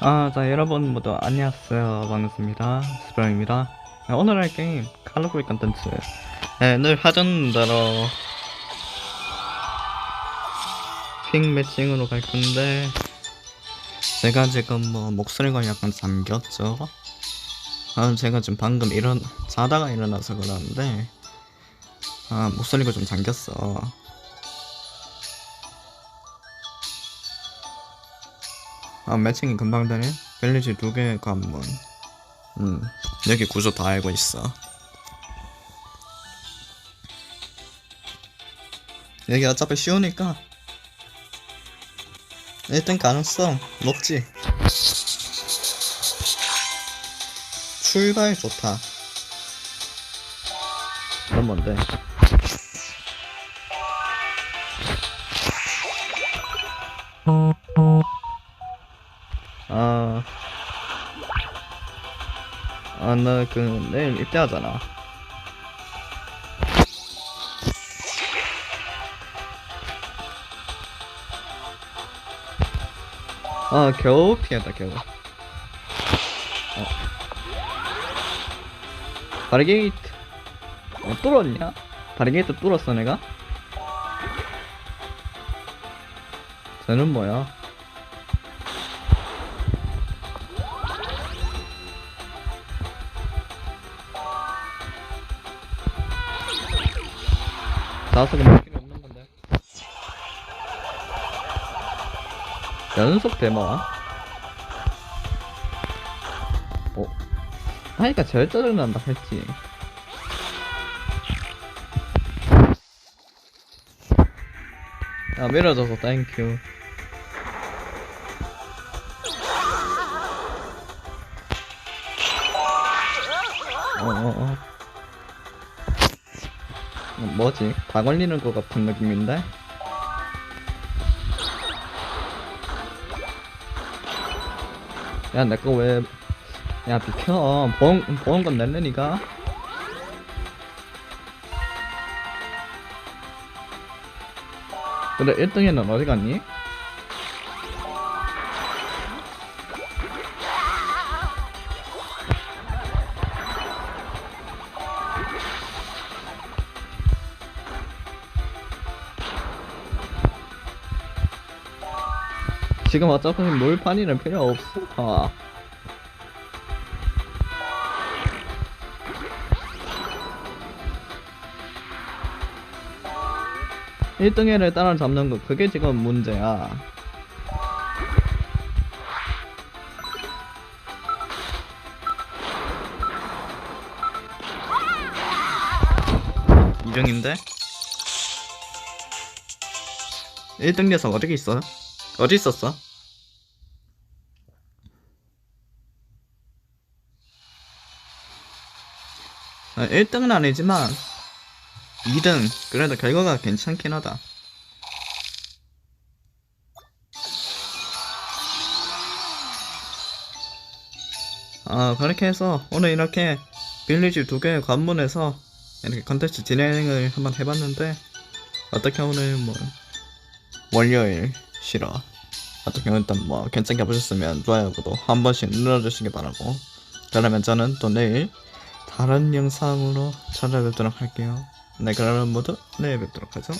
아, 자, 여러분 모두 안녕하세요. 반갑습니다. 스프랑입니다. 네, 오늘 할 게임, 칼로브리 컨텐츠. 네, 늘 하던 대로, 핑 매칭으로 갈 건데, 제가 지금 뭐, 목소리가 약간 잠겼죠? 아, 제가 지금 방금 일어나, 자다가 일어나서 그러는데, 아, 목소리가 좀 잠겼어. 아, 매칭이 금방 되네. 벨리지 두개 관문. 음, 여기 구조 다 알고 있어. 여기 어차피 쉬우니까 1등 가능성 높지. 출발 좋다. 그건 뭔데? 아, 나 그, 내일 입대하잖아. 아, 겨우 피했다, 겨우. 어. 바리게이트. 어, 뚫었냐? 바리게이트 뚫었어, 내가? 쟤는 뭐야? 나서가 몇 개는 없는 건데. 연속 대마. 어. 하니까 제일 짜증난다 했지. 아 밀어줘서 땡큐. 어어어. 뭐지? 다 걸리는 것 같은 느낌인데? 야, 내 거 왜, 야, 비켜. 보험, 보험금 낼래, 니가? 근데 1등에는 어디 갔니? 지금 어차피 몰판이는 필요 없어. 아. 일등에를 따라잡는 거 그게 지금 문제야. 이등인데 1등 녀석 어디 있어? 어디 있었어? 아, 1등은 아니지만 2등 그래도 결과가 괜찮긴 하다 아 그렇게 해서 오늘 이렇게 빌리지 두개 관문에서 이렇게 컨텐츠 진행을 한번 해봤는데 어떻게 오늘 뭐 월요일 싫어. 어떻게 일단 뭐 괜찮게 보셨으면 좋아요 구독 한 번씩 눌러주시기 바라고. 그러면 저는 또 내일 다른 영상으로 찾아뵙도록 할게요. 네 그러면 모두 내일 뵙도록 하죠